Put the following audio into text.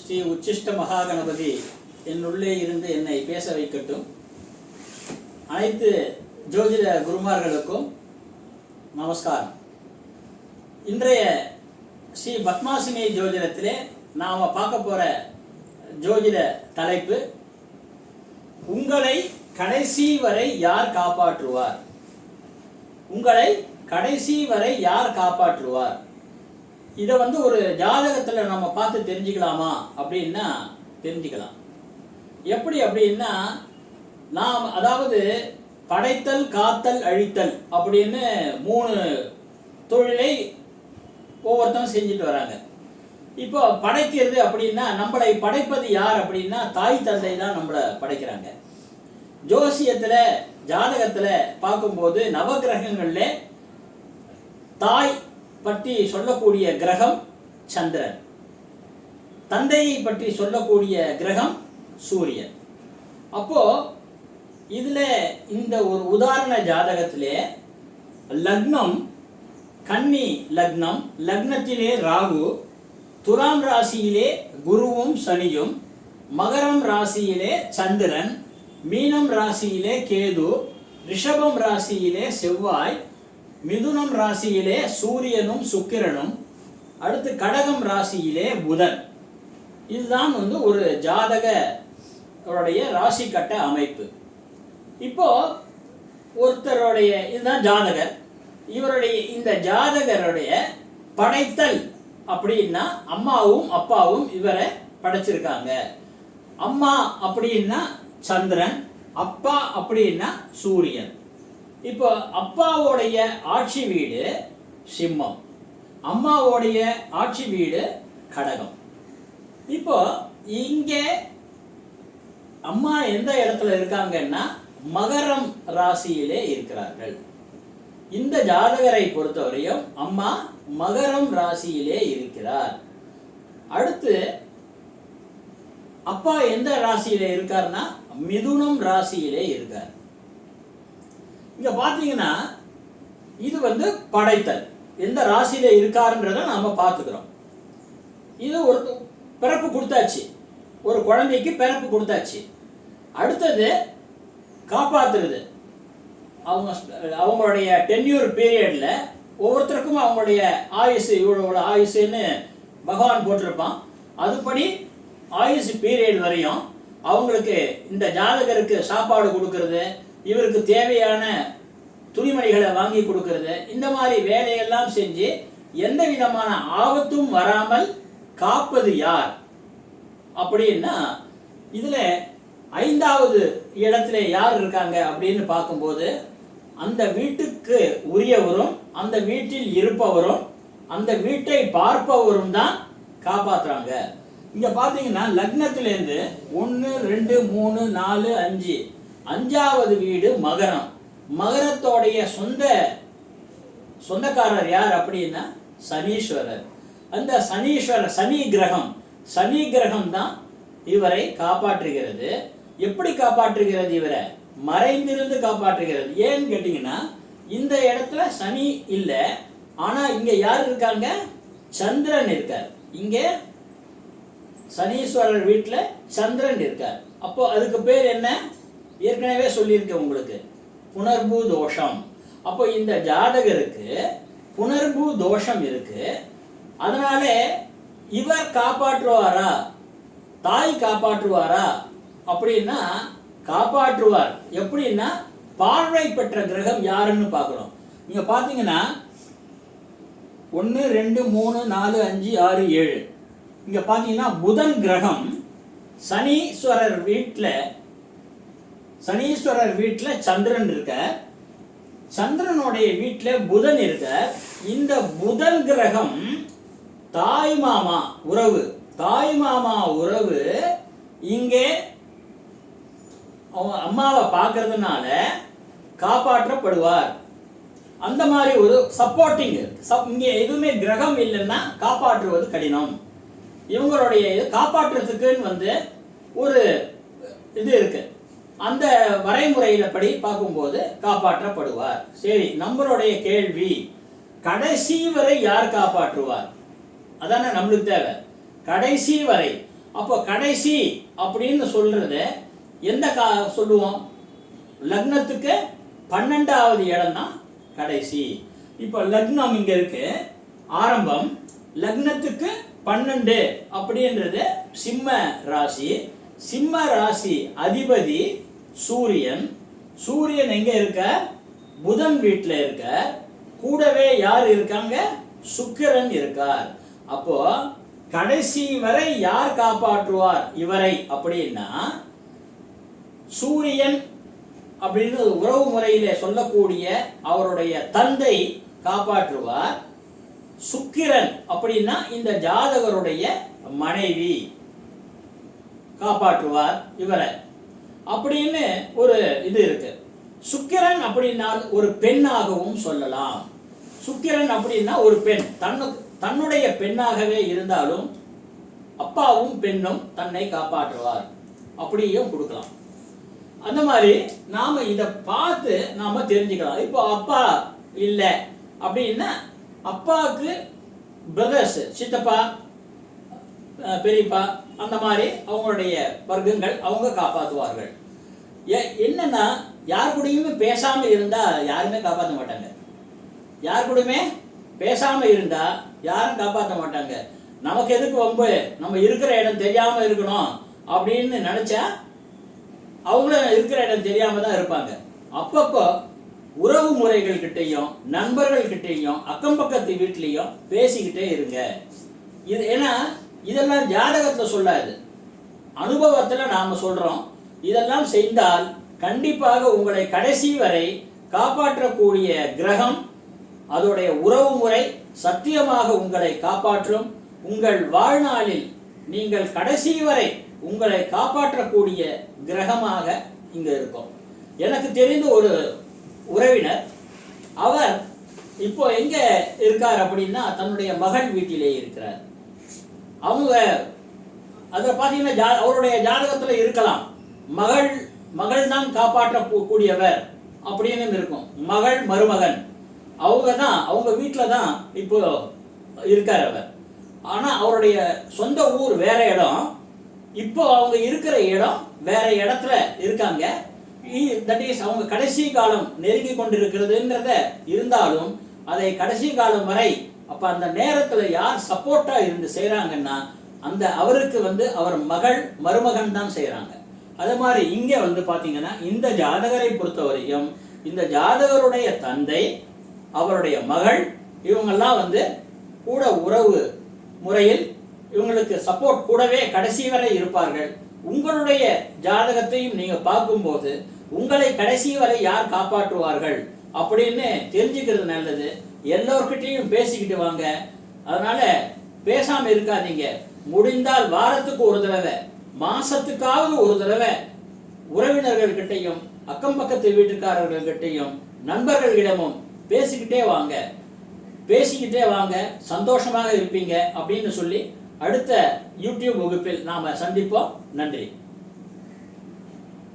ஸ்ரீ உச்சிஷ்ட மகாகணபதி என்னுள்ளே இருந்து என்னை பேச வைக்கட்டும். அனைத்து ஜோதிட குருமார்களுக்கும் நமஸ்காரம். இன்றைய ஸ்ரீ பத்மாசினி ஜோதிடத்திலே நாம் பார்க்க போகிற ஜோதிட தலைப்பு உங்களை கடைசி வரை யார் காப்பாற்றுவார்? உங்களை கடைசி வரை யார் காப்பாற்றுவார்? இதை வந்து ஒரு ஜாதகத்தில் நம்ம பார்த்து தெரிஞ்சுக்கலாமா அப்படின்னா தெரிஞ்சுக்கலாம். எப்படி அப்படின்னா நாம் அதாவது படைத்தல் காத்தல் அழித்தல் அப்படின்னு மூணு தொழிலை ஒவ்வொருத்தரும் செஞ்சுட்டு வராங்க. இப்போ படைக்கிறது அப்படின்னா நம்மளை படைப்பது யார் அப்படின்னா தாய் தந்தை தான் நம்மளை படைக்கிறாங்க. ஜோசியத்தில் ஜாதகத்தில் பார்க்கும்போது நவகிரகங்களில் தாய் பற்றி சொல்லக்கூடிய கிரகம் சந்திரன். தந்தையை பற்றி சொல்லக்கூடிய கிரகம் சூரியன். அப்போ இதில் இந்த ஒரு உதாரண ஜாதகத்திலே லக்னம் கன்னி லக்னம் லக்னத்திலே ராகு துலாம் ராசியிலே குருவும் சனியும் மகரம் ராசியிலே சந்திரன் மீனம் ராசியிலே கேது ரிஷபம் ராசியிலே செவ்வாய் மிதுனம் ராசியிலே சூரியனும் சுக்கிரனும் அடுத்து கடகம் ராசியிலே புதன். இதுதான் வந்து ஒரு ஜாதக அவருடைய ராசி கட்ட அமைப்பு. இப்போ ஒருத்தருடைய இதுதான் ஜாதகர். இவருடைய இந்த ஜாதகருடைய படைத்தல் அப்படின்னா அம்மாவும் அப்பாவும் இவரை படைச்சிருக்காங்க. அம்மா அப்படின்னா சந்திரன் அப்பா அப்படின்னா சூரியன். இப்போ அப்பாவோடைய ஆட்சி வீடு சிம்மம். அம்மாவோடைய ஆட்சி வீடு கடகம். இப்போ இங்கே அம்மா எந்த இடத்துல இருக்காங்கன்னா மகரம் ராசியிலே இருக்கிறார்கள். இந்த ஜாதகரை பொறுத்தவரையும் அம்மா மகரம் ராசியிலே இருக்கிறார். அடுத்து அப்பா எந்த ராசியில இருக்காருன்னா மிதுனம் ராசியிலே இருக்கார். இங்க பாத்தீங்கன்னா இது வந்து படைத்தல். எந்த ராசியில இருக்காருன்றத நாம பார்த்துக்கிறோம் இது ஒரு பிறப்பு கொடுத்தாச்சு. ஒரு குழந்தைக்கு பிறப்பு கொடுத்தாச்சு. அடுத்தது காப்பாத்துறது. அவங்க அவங்களுடைய டென்யூர் பீரியட்ல ஒவ்வொருத்தருக்கும் அவங்களுடைய ஆயுசு இவ்வளோ ஆயுசுன்னு பகவான் போட்டிருப்பான். அதுபடி ஆயுசு பீரியட் வரையும் அவங்களுக்கு இந்த ஜாதகருக்கு சாப்பாடு கொடுக்கறது இவருக்கு தேவையான துணிமணிகளை வாங்கி கொடுக்கறது. இந்த மாதிரி வேலையெல்லாம் செஞ்சு எந்த விதமான ஆபத்தும் வராமல் காப்பது யார்? அப்படின்னா இதில் ஐந்தாவது இடத்துல யார் இருக்காங்க அப்படின்னு பார்க்கும்போது அந்த வீட்டுக்கு உரியவரும் அந்த வீட்டில் இருப்பவரும் அந்த வீட்டை பார்ப்பவரும் தான் காப்பாற்றுறாங்க இங்கே பார்த்தீங்கன்னா லக்னத்திலேருந்து ஒன்று ரெண்டு மூணு நாலு அஞ்சு அஞ்சாவது வீடு மகரம். மகரத்தோடைய சொந்த சொந்தக்காரர் யார் அப்படின்னா சனீஸ்வரர். அந்த சனீஸ்வரர் சனி கிரகம் சனி கிரகம் தான் இவரை காப்பாற்றுகிறது. எப்படி காப்பாற்றுகிறது இவரை? மறைந்திருந்து காப்பாற்றுகிறது. ஏன்னு கேட்டிங்கன்னா இந்த இடத்துல சனி இல்லை. ஆனால் இங்கே யார் இருக்காங்க? சந்திரன் இருக்கார். இங்கே சனீஸ்வரர் வீட்டில் சந்திரன் இருக்கார். அப்போ அதுக்கு பேர் என்ன? ஏற்கனவே சொல்லியிருக்கேன் உங்களுக்கு. புனர்பூ தோஷம். அப்போ இந்த ஜாதகருக்கு புனர்பூ தோஷம் இருக்கு. அதனால இவர் காப்பாற்றுவாரா? தாய் காப்பாற்றுவாரா? அப்படின்னா காப்பாற்றுவார். எப்படின்னா பார்வை பெற்ற கிரகம் யாருன்னு பார்க்கணும். நீங்க பார்த்தீங்கன்னா ஒன்று ரெண்டு மூணு நாலு அஞ்சு ஆறு ஏழு. இங்க பார்த்தீங்கன்னா புதன் கிரகம் சனீஸ்வரர் வீட்டில் சனீஸ்வரர் வீட்டில் சந்திரன் இருக்க. சந்திரனுடைய வீட்டில் புதன் இருக்க. இந்த புதன் கிரகம் தாய் மாமா உறவு. தாய் மாமா உறவு இங்கே அவங்க அம்மாவை பார்க்கறதுனால காப்பாற்றப்படுவார். அந்த மாதிரி ஒரு சப்போர்ட்டிங் இங்கே எதுவுமே கிரகம் இல்லைன்னா காப்பாற்றுவது கடினம். இவங்களுடைய காப்பாற்றுறதுக்குன்னு வந்து ஒரு இது இருக்குது அந்த வரைமுறையில படி பார்க்கும்போது காப்பாற்றப்படுவார். சரி நம்மளுடைய கேள்வி கடைசி வரை யார் காப்பாற்றுவார்? அதானே நம்மளுக்கு தேவை. கடைசி வரை. அப்போ கடைசி அப்படின்னு சொல்றது எந்த கா சொல்லுவோம்? லக்னத்துக்கு பன்னெண்டாவது இடம் தான் கடைசி. இப்போ லக்னம் இங்கே இருக்கு. ஆரம்பம் லக்னத்துக்கு பன்னெண்டு அப்படின்றது சிம்ம ராசி. சிம்ம ராசி அதிபதி சூரியன். சூரியன் எங்க இருக்க? புதன் வீட்டில் இருக்க. கூடவே யார் இருக்காங்க? சுக்கிரன் இருக்கார். அப்போ கடைசி வரை யார் காப்பாற்றுவார் இவரை அப்படின்னா சூரியன் அப்படின்னு உறவு முறையில சொல்லக்கூடிய அவருடைய தந்தை காப்பாற்றுவார். சுக்கிரன் அப்படின்னா இந்த ஜாதகருடைய மனைவி காப்பாற்றுவார் இவரை. அப்படின்னு ஒரு இது இருக்கு. சுக்கிரன் அப்படின்னால் ஒரு பெண்ணாகவும் சொல்லலாம். சுக்கிரன் அப்படின்னா ஒரு பெண். தன்னு தன்னுடைய பெண்ணாகவே இருந்தாலும் அப்பாவும் பெண்ணும் தன்னை காப்பாற்றுவார். அப்படியும் கொடுக்கலாம். அந்த மாதிரி நாம இதை பார்த்து நாம தெரிஞ்சுக்கலாம். இப்போ அப்பா இல்லை அப்படின்னா அப்பாவுக்கு பிரதர்ஸ் சித்தப்பா பெரியப்பா அந்த மாதிரி அவங்களுடைய வர்க்கங்கள் அவங்க காப்பாற்றுவார்கள் ஏ- என்னன்னா யார் கூடயுமே பேசாமல் இருந்தா யாருமே காப்பாற்ற மாட்டாங்க. யார் கூடயுமே பேசாம இருந்தால் யாரும் காப்பாற்ற மாட்டாங்க. நமக்கு எதுக்கு வம்பு? நம்ம இருக்கிற இடம் தெரியாமல் இருக்கணும் அப்படின்னு நினைச்சா அவங்களும் இருக்கிற இடம் தெரியாம தான் இருப்பாங்க. அப்பப்போ உறவு முறைகள் கிட்டேயும் நண்பர்கள் கிட்டேயும் அக்கம் பக்கத்து வீட்லேயும் பேசிக்கிட்டே இருங்க. இது ஏன்னா இதெல்லாம் ஜாதகத்தில் சொல்லாது. அனுபவத்தில் நாம் சொல்கிறோம் இதெல்லாம் செய்தால் கண்டிப்பாக உங்களை கடைசி வரை காப்பாற்றக்கூடிய கிரகம் அதோடைய உறவு முறை சத்தியமாக உங்களை காப்பாற்றும். உங்கள் வாழ்நாளில் நீங்கள் கடைசி வரை உங்களை காப்பாற்றக்கூடிய கிரகமாக இங்கே இருக்கும். எனக்கு தெரிந்த ஒரு உறவினர் அவர் இப்போ எங்கே இருக்கார் அப்படின்னா தன்னுடைய மகள் வீட்டிலே இருக்கிறார். அவங்க அதில் பார்த்தீங்கன்னா ஜா அவருடைய ஜாதகத்தில் இருக்கலாம். மகள் மகள் தான் காப்பாற்ற அப்படின்னு இருக்கும் மகள் மருமகன். அவங்க தான் அவங்க வீட்டில் தான் இப்போ இருக்கார் அவர். ஆனால் அவருடைய சொந்த ஊர் வேற இடம். இப்போ அவங்க இருக்கிற இடம் வேற இடத்துல இருக்காங்க. தட் இஸ் அவங்க கடைசி காலம் நெருங்கி கொண்டிருக்கிறதுன்றத இருந்தாலும் அதை கடைசி காலம் வரை அப்போ அந்த நேரத்தில் யார் சப்போர்ட்டாக இருந்து செய்கிறாங்கன்னா அந்த அவருக்கு வந்து அவர் மகள் மருமகன் தான் செய்கிறாங்க அதே மாதிரி இங்கே வந்து பார்த்தீங்கன்னா இந்த ஜாதகரை பொறுத்தவரையும் இந்த ஜாதகருடைய தந்தை அவருடைய மகள் இவங்கெல்லாம் வந்து கூட உறவு முறையில் இவங்களுக்கு சப்போர்ட் கூடவே கடைசி வரை இருப்பார்கள். உங்களுடைய ஜாதகத்தையும் நீங்கள் பார்க்கும்போது உங்களை கடைசி வரை யார் காப்பாற்றுவார்கள் அப்படின்னு தெரிஞ்சுக்கிறது நல்லது. எல்லோர்கிட்டையும் பேசிக்கிட்டு வாங்க. அதனால பேசாம இருக்காதீங்க. முடிந்தால் வாரத்துக்கு ஒரு தடவை மாசத்துக்காவது ஒரு தடவை உறவினர்கள்கிட்டையும் அக்கம் பக்கத்து வீட்டுக்காரர்கள்கிட்டையும் நண்பர்களிடமும் பேசிக்கிட்டே வாங்க. பேசிக்கிட்டே வாங்க. சந்தோஷமாக இருப்பீங்க அப்படின்னு சொல்லி அடுத்த யூடியூப் வகுப்பில் நாம சந்திப்போம். நன்றி.